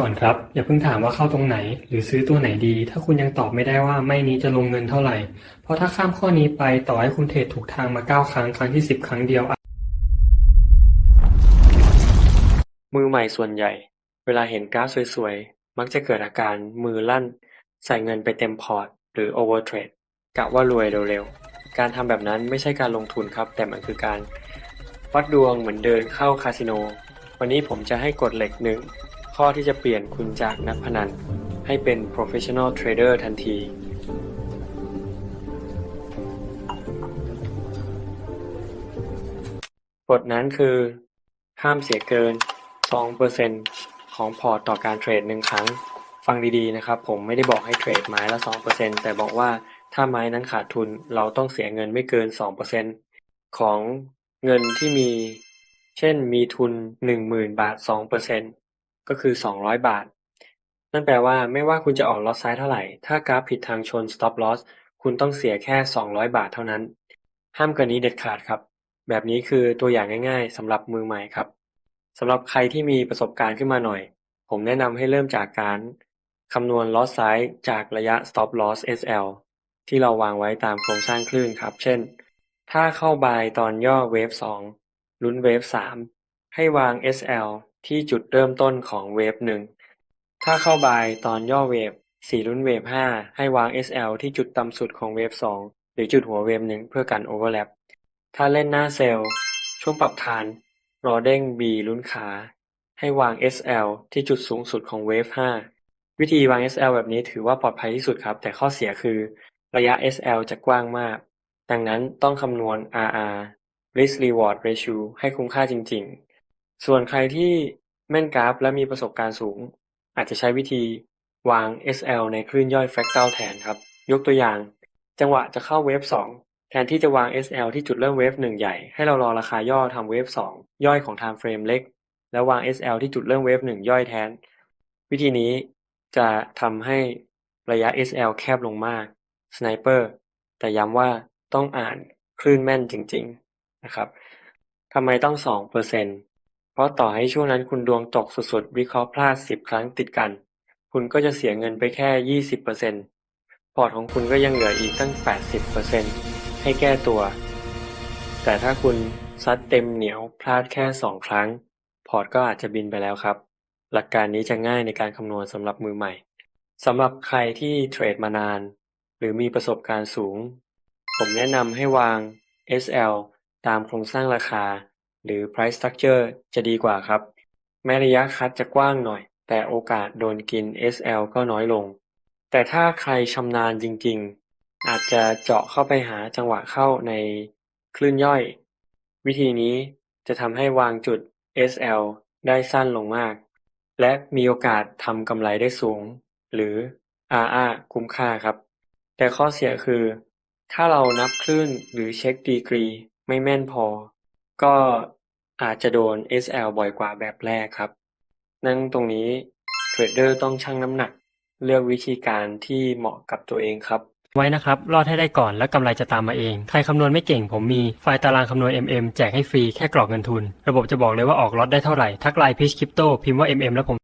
ก่อนครับ อย่าเพิ่งถามว่าเข้าตรงไหน หรือซื้อตัวไหนดี ถ้าคุณยังตอบไม่ได้ว่าไม่นี้จะลงเงินเท่าไหร่ เพราะถ้าข้ามข้อนี้ไปต่อให้คุณเทรดถูกทางมาเก้าครั้ง ครั้งที่สิบครั้งเดียวมือใหม่ส่วนใหญ่ เวลาเห็นกราฟสวยๆ มักจะเกิดอาการมือลั่น ใส่เงินไปเต็มพอร์ต หรือโอเวอร์เทรดกะว่ารวยเร็วๆ การทำแบบนั้นไม่ใช่การลงทุนครับ แต่มันคือการวัดดวงเหมือนเดินเข้าคาสิโน วันนี้ผมจะให้กฎเหล็กหนึ่ง ข้อที่จะเปลี่ยนคุณจากนักพนัน ให้เป็น professional trader ทันทีกฎนั้นคือ ห้ามเสียเกิน 2%ของพอร์ตต่อการเทรดหนึ่งครั้ง ฟังดีๆนะครับ ผมไม่ได้บอกให้เทรดไม้ละ 2%แต่บอกว่าถ้าไม้นั้นขาดทุนเราต้องเสียเงินไม่เกิน 2%ของเงินที่มี เช่นมีทุน 10,000 บาท 2% ก็คือ 200 บาท นั่นแปลว่าไม่ว่าคุณจะออก loss size เท่าไหร่ ถ้ากราฟผิดทางชน stop loss คุณต้องเสียแค่ 200 บาทเท่านั้น ห้ามเกินนี้เด็ดขาดครับ แบบนี้คือตัวอย่างง่ายๆสำหรับมือใหม่ครับสำหรับใครที่มีประสบการณ์ขึ้นมาหน่อย ผมแนะนำให้เริ่มจากการคำนวณ loss size จากระยะ stop loss SL ที่เราวางไว้ตามโครงสร้างคลื่นครับ เช่น ถ้าเข้า buy ตอนย่อ wave 2ลุ้น wave 3ให้วาง SL ที่จุดเริ่มต้นของ wave 1ถ้าเข้า buy ตอนย่อ wave 4ลุ้น wave 5ให้วาง SL ที่จุดต่ำสุดของ wave 2หรือจุดหัว wave 1เพื่อกัน overlap ถ้าเล่นหน้าเซลล์ ช่วงปรับฐาน รอเด้ง B ลุ้นขา ให้วาง SL ที่จุดสูงสุดของเวฟ5 วิธีวาง SL แบบนี้ถือว่าปลอดภัยที่สุดครับ แต่ข้อเสียคือ ระยะ SL จะกว้างมาก ดังนั้นต้องคำนวณ RR Risk Reward Ratio ให้คุ้มค่าจริง ๆ ส่วนใครที่แม่นกราฟและมีประสบการณ์สูง อาจจะใช้วิธีวาง SL ในคลื่นย่อย Fractal แทนครับ ยกตัวอย่าง จังหวะจะเข้าเวฟ 2 แทนที่จะวาง SL ที่จุดเริ่มเวฟ 1 ใหญ่ ให้เรารอราคาย่อทำเวฟ 2 ย่อยของ time frame เล็ก แล้ววาง SL ที่จุดเริ่มเวฟ 1 ย่อยแทน วิธีนี้จะทำให้ระยะ SL แคบลงมาก Sniper แต่ย้ำว่าต้องอ่านคลื่นแม่นจริง ๆ นะครับทำไมต้อง 2%เเพราะต่อให้ช่วงนั้นคุณดวงตกสุด ๆ วิเคราะห์พลาด10ครั้งติดกัน คุณก็จะเสียเงินไปแค่20%พอร์ตของคุณก็ยังเหลืออีกตั้ง80%ให้แก้ตัว แต่ถ้าคุณซัดเต็มเหนียวพลาดแค่2ครั้ง พอร์ตก็อาจจะบินไปแล้วครับ หลักการนี้จะง่ายในการคำนวณสำหรับมือใหม่สำหรับใครที่เทรดมานาน หรือมีประสบการณ์สูง ผมแนะนำให้วาง SL ตามโครงสร้างราคา หรือ price structure จะดีกว่าครับ แม้ระยะคัดจะกว้างหน่อย แต่โอกาสโดนกิน SL ก็น้อยลง แต่ถ้าใครชำนาญจริงๆ อาจจะเจาะเข้าไปหาจังหวะเข้าในคลื่นย่อย วิธีนี้จะทำให้วางจุด SL ได้สั้นลงมาก และมีโอกาสทำกำไรได้สูง หรือ RR คุ้มค่าครับ แต่ข้อเสียคือ ถ้าเรานับคลื่นหรือเช็คดีกรีไม่แม่นพอ ก็อาจจะโดน SL บ่อยกว่าแบบแรกครับ นั่นตรงนี้เทรดเดอร์ต้องชั่งน้ำหนัก เลือกวิธีการที่เหมาะกับตัวเองครับ ไว้นะครับ รอดให้ได้ก่อนแล้วกำไรจะตามมาเอง ใครคำนวณไม่เก่งผมมีไฟล์ตารางคำนวณ MM แจกให้ฟรีแค่กรอกเงินทุน ระบบจะบอกเลยว่าออกลอตได้เท่าไหร่ ทักไลน์พีชคริปโตพิมพ์ว่า MM แล้วผม